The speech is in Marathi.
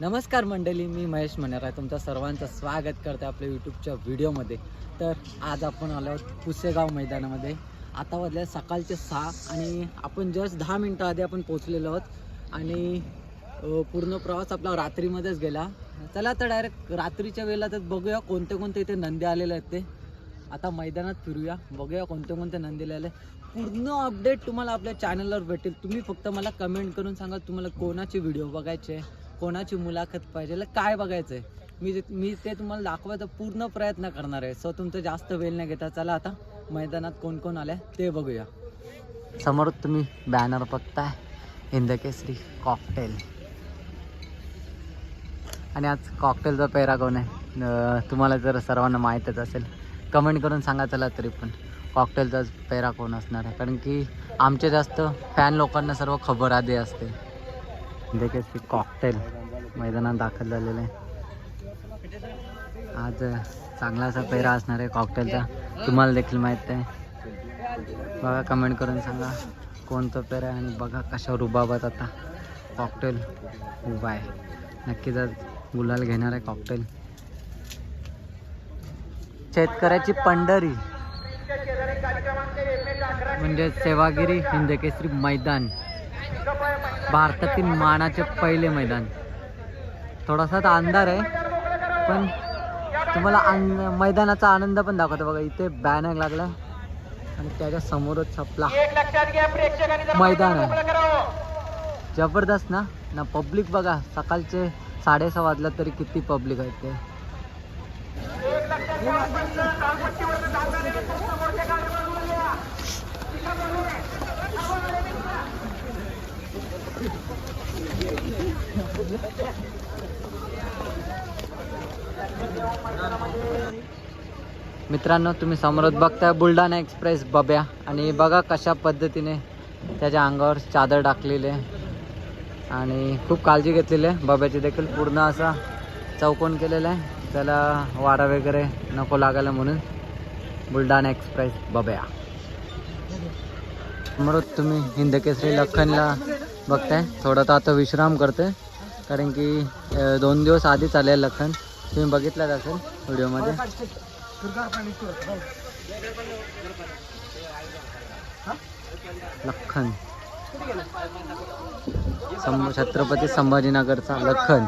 नमस्कार मंडळी मी महेश मनेरा. तुमचं सर्वांचं स्वागत करते आपल्या यूट्यूबच्या व्हिडिओमध्ये. तर आज आपण आलो आहोत पुसेगाव मैदानामध्ये. आता वाजले सकाळचे सहा आणि आपण जस्ट दहा मिनटं आधी आपण पोचलेलो आहोत. आणि पूर्ण प्रवास आपला रात्रीमध्येच गेला. चला तर डायरेक्ट रात्रीच्या वेळेला तर बघूया कोणते कोणते इथे नंदी आलेले आहेत ते. आता मैदानात फिरूया बघूया कोणते कोणते नंदी आले पूर्ण अपडेट तुम्हाला आपल्या चॅनलवर भेटेल. तुम्ही फक्त मला कमेंट करून सांगा तुम्हाला कोणाचे व्हिडिओ बघायचे आहे, कोणाची मुलाखत पाहिजे? काय बघायचं आहे मी जे- मी ते तुम्हाला दाखवायचा पूर्ण प्रयत्न करणार आहे. सो तुमचं जास्त वेळ नाही घेता चला आता. मैदानात कोण कोण आले ते बघूया. समोर तुम्ही बॅनर बघताय. हिंदकेसरी कॉकटेल आणि आज कॉकटेलचा पेहरा कोण आहे? तुम्हाला जर सर्वांना माहीतच असेल कमेंट करून सांगा चला तरी पण. कॉकटेलचाच पेहरा कोण असणार आहे? कारण की आमचे जास्त फॅन लोकांना सर्व खबर आधी असते. देखील की कॉकटेल मैदानात दाखल झालेलं आहे. आज चांगला असा पेहरा असणार आहे कॉकटेलचा तुम्हाला देखील माहीत आहे. बघा कमेंट करून सांगा कोणतं पेहरा आहे आणि बघा कशावर उभावत आता कॉकटेल उभा आहे. नक्कीच आज गुलाल घेणार आहे कॉकटेल शेतकऱ्याची पंढरी. म्हणजे सेवागिरी हिंदकेसरी मैदान. भारतातील मानाचे पहिले मैदान. थोडासा तर अंधार आहे पण तुम्हाला आन मैदानाचा आनंद पण दाखवतो बघा. इथे बॅनर लागला आणि त्याच्या समोरच आपला मैदान आहे. जबरदस्त ना? ना पब्लिक बघा. सकाळचे साडेसहा वाजला तरी किती पब्लिक आहे ते. मित्रांनो तुम्ही समोरच बघताय बुलढाणा एक्सप्रेस बब्या. आणि बघा कशा पद्धतीने त्याच्या अंगावर चादर टाकलेली आहे. आणि खूप काळजी घेतलेली आहे. बब्याची देखील पूर्ण असा चौकोन केलेला आहे. त्याला वारा वगैरे नको लागायला म्हणून बुलढाणा एक्सप्रेस बब्या. समोरच तुम्ही हिंदकेसरी लखनला बघताय. थोडा तर आता विश्राम करते कारण की दोन दिवस आधीच आले लखन. तुम्ही बघितलाच असेल व्हिडिओमध्ये? लखन. सं छत्रपती संभाजीनगरचा लखन.